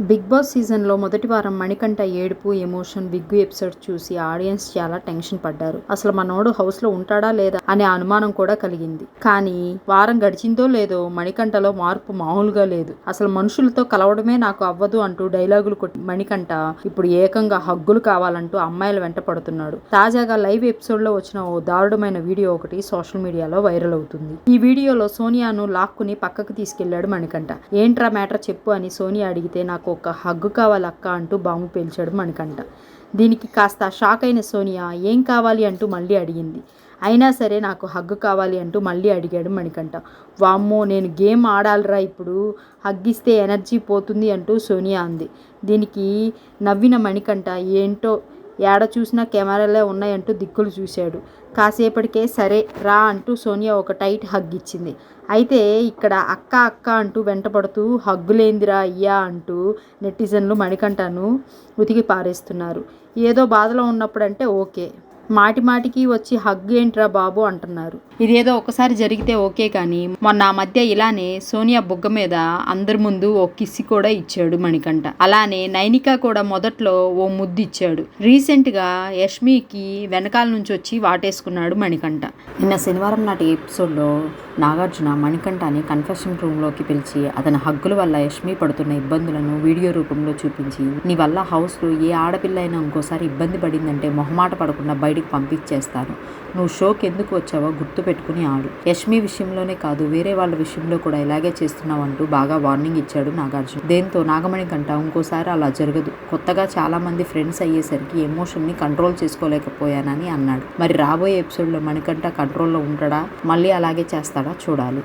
Big boss సీజన్లో మొదటి వారం మణికంఠ ఏడుపు ఎమోషన్ విగ్గు ఎపిసోడ్ చూసి ఆడియన్స్ చాలా టెన్షన్ పడ్డారు. అసలు మనోడు హౌస్లో ఉంటాడా లేదా అనే అనుమానం కూడా కలిగింది. కానీ వారం గడిచిందో లేదో మణికంఠలో మార్పు మామూలుగా లేదు. అసలు మనుషులతో కలవడమే నాకు అవ్వదు అంటూ డైలాగులు కొట్టి మణికంఠ ఇప్పుడు ఏకంగా హగ్గులు కావాలంటూ అమ్మాయిల వెంట పడుతున్నాడు. తాజాగా లైవ్ ఎపిసోడ్లో వచ్చిన ఓ దారుణమైన వీడియో ఒకటి సోషల్ మీడియాలో వైరల్ అవుతుంది. ఈ వీడియోలో సోనియాను లాక్కుని పక్కకు తీసుకెళ్ళాడు మణికంఠ. ఏంట్రా మ్యాటర్ చెప్పు అని సోనియా అడిగితే నాకు ఒక హగ్గు కావాలి అక్క అంటూ బాంబు పేల్చాడు మణికంఠ. దీనికి కాస్త షాక్ అయిన సోనియా ఏం కావాలి? అంటూ మళ్ళీ అడిగింది. అయినా సరే నాకు హగ్గు కావాలి అంటూ మళ్ళీ అడిగాడు మణికంఠ. వామ్మో నేను గేమ్ ఆడాలిరా ఇప్పుడు. హగ్గిస్తే ఎనర్జీ పోతుంది అంటూ సోనియా అంది. దీనికి నవ్విన మణికంఠ ఏంటో ఏడ చూసినా కెమెరాలే ఉన్నాయంటూ దిక్కులు చూశాడు. కాసేపటికే సరే రా అంటూ సోనియా ఒక టైట్ హగ్ ఇచ్చింది. అయితే ఇక్కడ అక్క అక్క అంటూ వెంటపడుతూ హగ్గులేందిరా అయ్యా అంటూ నెటిజన్లు మణికంఠను ఉతికి పారేస్తున్నారు. ఏదో బాధలో ఉన్నప్పుడంటే ఓకే. మాటి మాటికి వచ్చి హగ్ ఏంట్రా బాబు అంటున్నారు. ఇదేదో ఒకసారి జరిగితే ఓకే కానీ మొన్న ఆ మధ్య ఇలానే సోనియా బుగ్గ మీద అందరి ముందు ఓ కిస్సి కూడా ఇచ్చాడు మణికంఠ. అలానే నైనిక కూడా మొదట్లో ఓ ముద్దు ఇచ్చాడు. రీసెంట్గా యష్మికి వెనకాల నుంచి వచ్చి వాటేసుకున్నాడు మణికంఠ. నిన్న శనివారం నాటి ఎపిసోడ్లో నాగార్జున మణికంఠాన్ని కన్ఫెషన్ రూమ్లోకి పిలిచి అతని హగ్గుల వల్ల యష్మి పడుతున్న ఇబ్బందులను వీడియో రూపంలో చూపించి నీ వల్ల హౌస్లో ఏ ఆడపిల్ల అయినా ఇంకోసారి ఇబ్బంది పడిందంటే మొహమాట పడకుండా బయటికి పంపించేస్తాను. నువ్వు షోకి ఎందుకు వచ్చావో గుర్తు పెట్టుకుని ఆడు. యష్మి విషయంలోనే కాదు వేరే వాళ్ళ విషయంలో కూడా ఇలాగే చేస్తున్నావు అంటూ బాగా వార్నింగ్ ఇచ్చాడు నాగార్జున. దేంతో నాగమణి కంట ఇంకోసారి అలా జరగదు. కొత్తగా చాలా మంది ఫ్రెండ్స్ అయ్యేసరికి ఎమోషన్ని కంట్రోల్ చేసుకోలేకపోయానని అన్నాడు. మరి రాబోయే ఎపిసోడ్లో మణికంట కంట్రోల్లో ఉంటాడా మళ్ళీ అలాగే చేస్తాడు? చూడాలి.